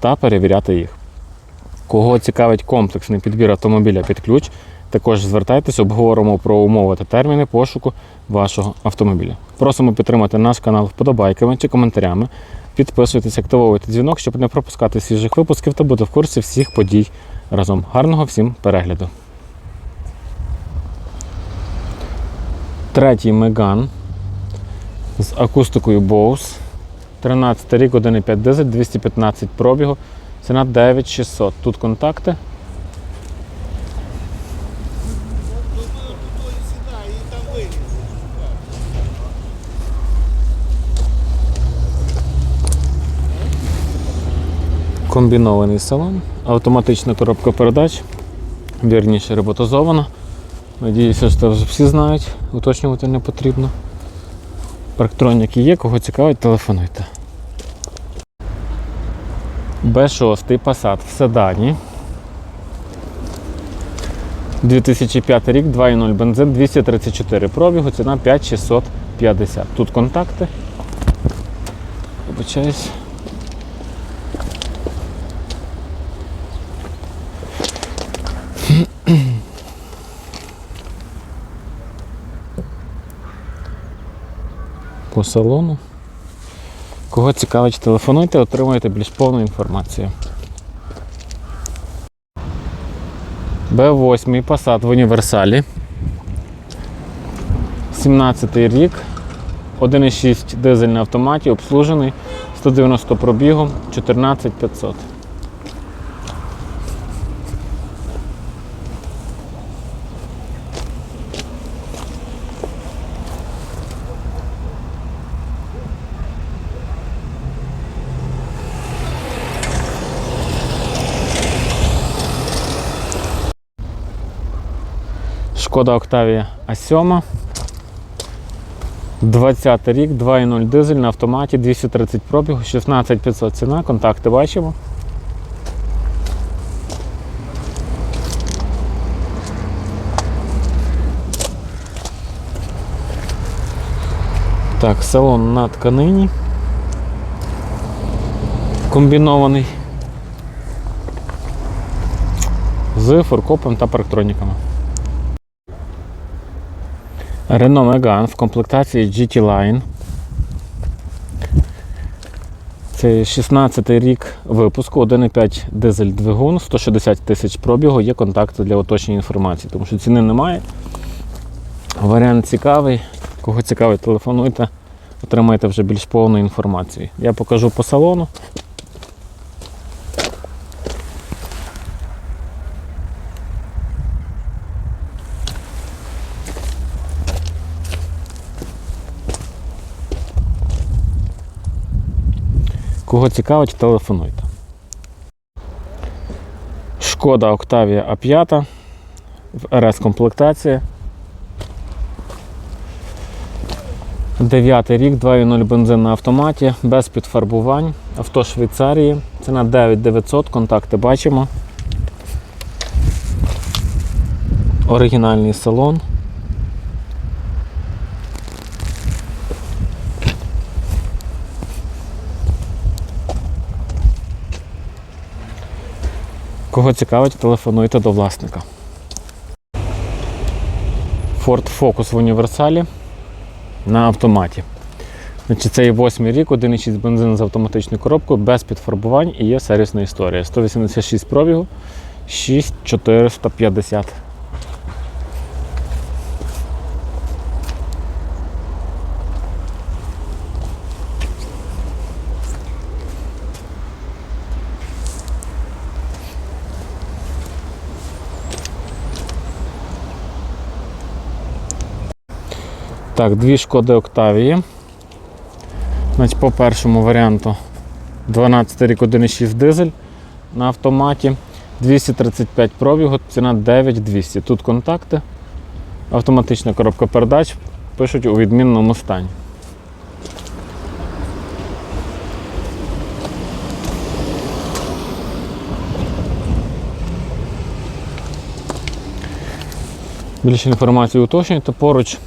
та перевіряти їх. Кого цікавить комплексний підбір автомобіля під ключ, також звертайтесь, обговоримо про умови та терміни пошуку вашого автомобіля. Просимо підтримати наш канал вподобайками чи коментарями. Підписуйтесь, активовуйте дзвінок, щоб не пропускати свіжих випусків та бути в курсі всіх подій разом. Гарного всім перегляду. Третій Меган з акустикою Bose. 13 рік, 1,5 дизель, 215 пробігу. Ціна 9600. Тут контакти. Комбінований салон, автоматична коробка передач, вірніше роботизована. Надіюся, що це вже всі знають, уточнювати не потрібно. Парктроніки є, кого цікавить, телефонуйте. Б6 Passat в седані. 2005 рік, 2.0 бензин, 234 пробігу, ціна 5650. Тут контакти. Вибачаюсь. По салону. Кого цікавить, телефонуйте, отримуєте більш повну інформацію. Б8 Passat в універсалі. 17 рік. 1,6 дизель на автоматі, обслужений, 190 пробігу, 14500. Шкода Octavia А7. 20 рік, 2.0 дизель на автоматі, 230 пробігу, 16500 ціна, контакти бачимо. Так, салон на тканині. Комбінований з форкопом та парктроніками. Renault Megane в комплектації GT Line. Це 16 рік випуску, 1,5 дизель двигун, 160 тисяч пробігу, є контакти для уточнення інформації, тому що ціни немає. Варіант цікавий. Кого цікавий, телефонуйте, отримаєте вже більш повну інформацію. Я покажу по салону. Кого цікавить, телефонуйте. Шкода Octavia А5 в РС комплектація. 9 рік, 2.0 бензин на автоматі, без підфарбувань. Авто Швейцарії. Ціна 9900, контакти бачимо. Оригінальний салон. Кого цікавить, телефонуйте до власника. Ford Focus в універсалі на автоматі. Значить, Це є 8 рік, 1,6 бензин з автоматичною коробкою, без підфарбувань і є сервісна історія. 186 пробігу, 6450. Так, дві шкоди Октавії. Значить, по першому варіанту 12 рік 1,6 дизель, на автоматі. 235 пробігу, ціна 9200. Тут контакти. Автоматична коробка передач. Пишуть у відмінному стані. Більше інформації уточнюйте. Поруч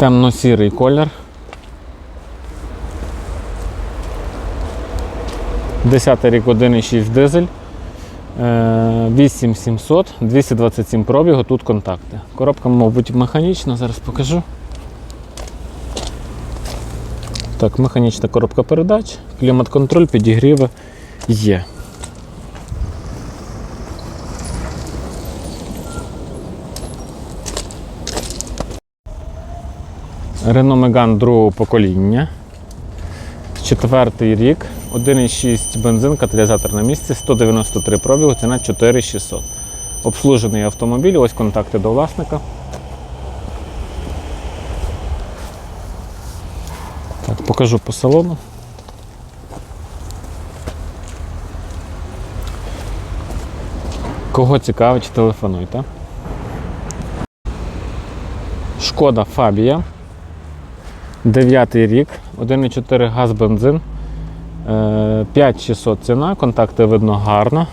темно-сірий колір. 10 рік 1,6 дизель. Е, 8700, 227 пробігу, тут контакти. Коробка, мабуть, механічна, зараз покажу. Так, механічна коробка передач, клімат-контроль, підігріви є. Renault Megane другого покоління. Четвертий рік, 1,6 бензин, каталізатор на місці, 193 пробігу, ціна 4600. Обслужений автомобіль, ось контакти до власника. Так, покажу по салону. Кого цікавить, телефонуйте. Шкода Фабія. Дев'ятий рік, 1,4 газ бензин. Е, 5600 ціна, контакти видно гарно.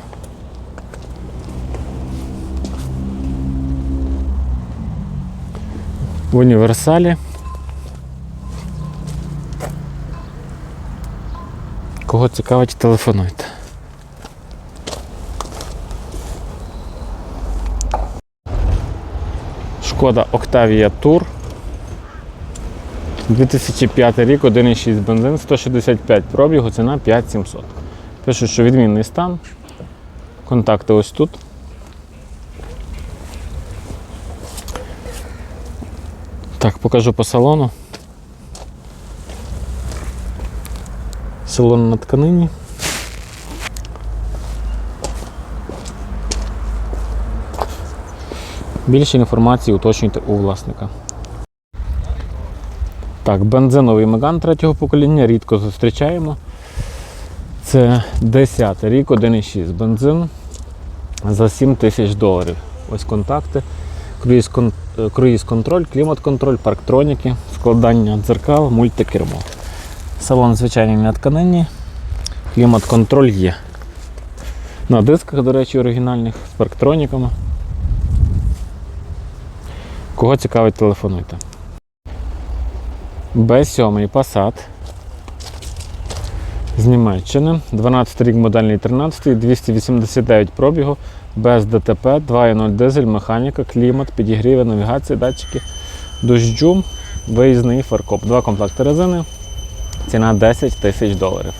В універсалі. Кого цікавить, телефонуйте. Шкода Octavia Tour. 2005 рік, 1,6 бензин, 165 пробігу, ціна 5700. Пишуть, що відмінний стан. Контакти ось тут. Так, покажу по салону. Салон на тканині. Більше інформації уточнюйте у власника. Так, бензиновий Меган третього покоління рідко зустрічаємо. Це 10 рік, 1,6 бензин за 7 тисяч доларів. Ось контакти, круїз, кон- е, круїз контроль, клімат контроль, парктроніки, складання дзеркал, мультикермо. Салон звичайний на тканині, клімат контроль є. На дисках, до речі, оригінальних з парктроніками. Кого цікавить, телефонуйте. Б7 Passat з Німеччини. 12 рік модельний 13, 289 пробігу, без ДТП, 2.0 дизель, механіка, клімат, підігріви, навігація, датчики, дощу, виїзний фаркоп. Два комплекти резини. Ціна 10 тисяч доларів.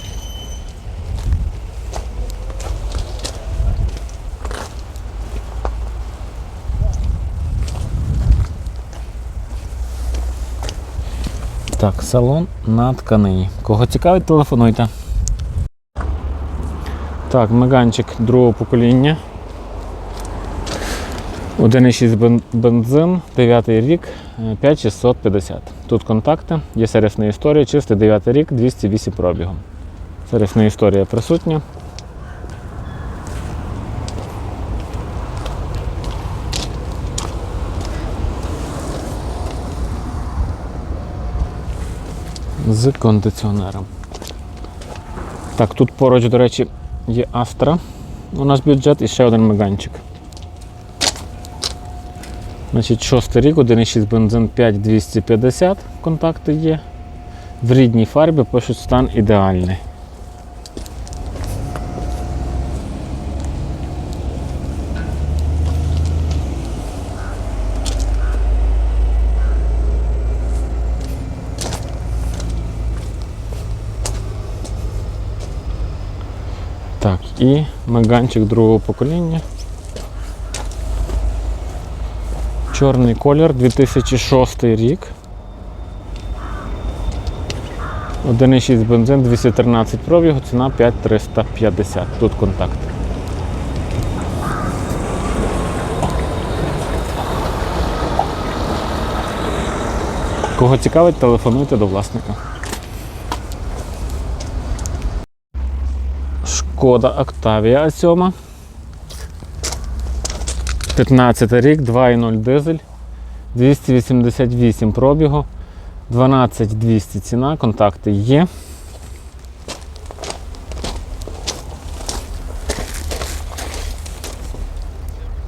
Так, салон на тканині. Кого цікавить, телефонуйте. Так, меганчик другого покоління. 1,6 бензин, 9 рік, е, 5650. Тут контакти, є сервісна історія, чистий 9 рік, 208 пробігу. Сервісна історія присутня. З кондиціонером. Так, тут поруч, до речі, є Астра. У нас бюджет і ще один меганчик. Значить, шостий рік, 1,6 бензин 5250, контакти є. В рідній фарбі пишуть стан ідеальний. Так, і меганчик другого покоління. Чорний колір, 2006 рік. 1,6 бензин, 213 пробігу, ціна 5350. Тут контакт. Кого цікавить, телефонуйте до власника. Шкода Octavia А7. 15 рік, 2,0 дизель, 288 пробігу, 12200 ціна, контакти є.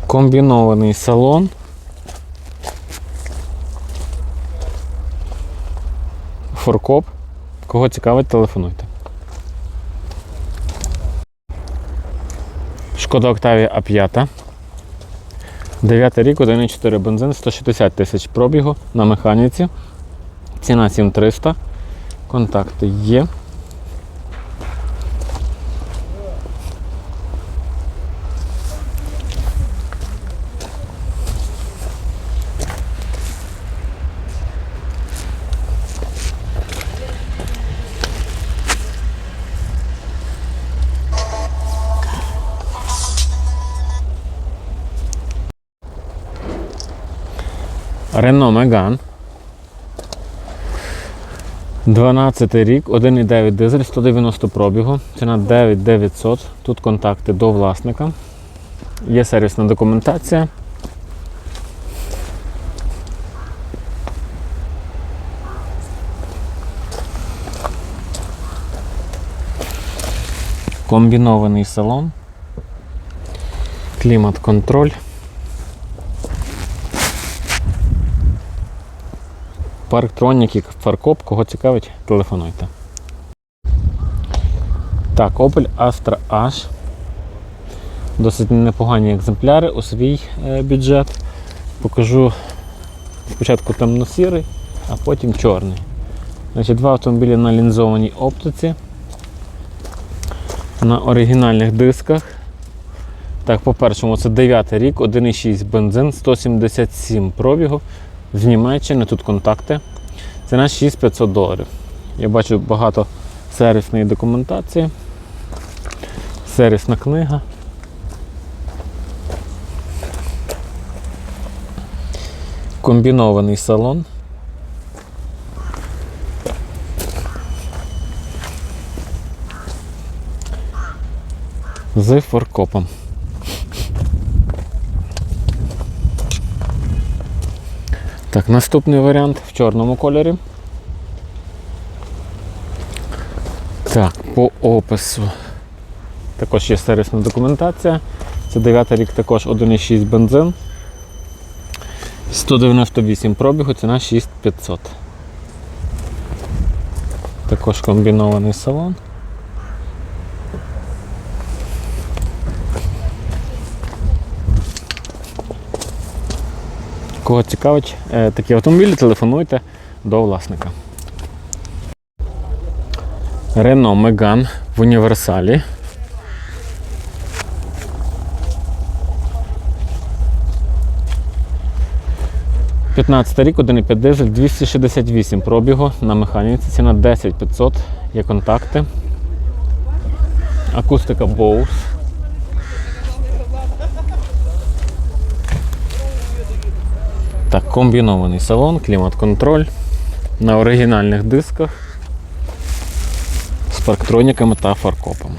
Комбінований салон. Форкоп. Кого цікавить, телефонуйте. Шкода Октавія А5. 9 рік, 1,4 бензин, 160 тисяч пробігу на механіці. Ціна 7300. Контакти є. Renault Megane. 12 рік, 1,9 дизель, 190 пробігу, ціна 9900. Тут контакти до власника. Є сервісна документація. Комбінований салон. Клімат-контроль. Парктроніки, фаркоп, кого цікавить, телефонуйте. Так, Opel Astra H. Досить непогані екземпляри у свій е, бюджет. Покажу спочатку темно-сірий, а потім чорний. Значить, Два автомобілі на лінзованій оптиці. На оригінальних дисках. Так, по-першому, це 9 рік, 1,6 бензин, 177 пробігу. З Німеччини тут контакти. Ціна 6500 доларів. Я бачу багато сервісної документації. Сервісна книга. Комбінований салон. З форкопом. Так, наступний варіант в чорному кольорі. Так, по опису. Також є сервісна документація. Це 9 рік також 1,6 бензин. 198 пробігу, ціна 6500. Також комбінований салон. Кого цікавить е, такі автомобілі, телефонуйте до власника. Renault Megane в універсалі. П'ятнадцятий рік, 1,5 дизель, 268 пробігу на механіці, ціна 10 500, є контакти. Акустика Bose. Так, комбінований салон, клімат-контроль на оригінальних дисках з парктроніками та фаркопом.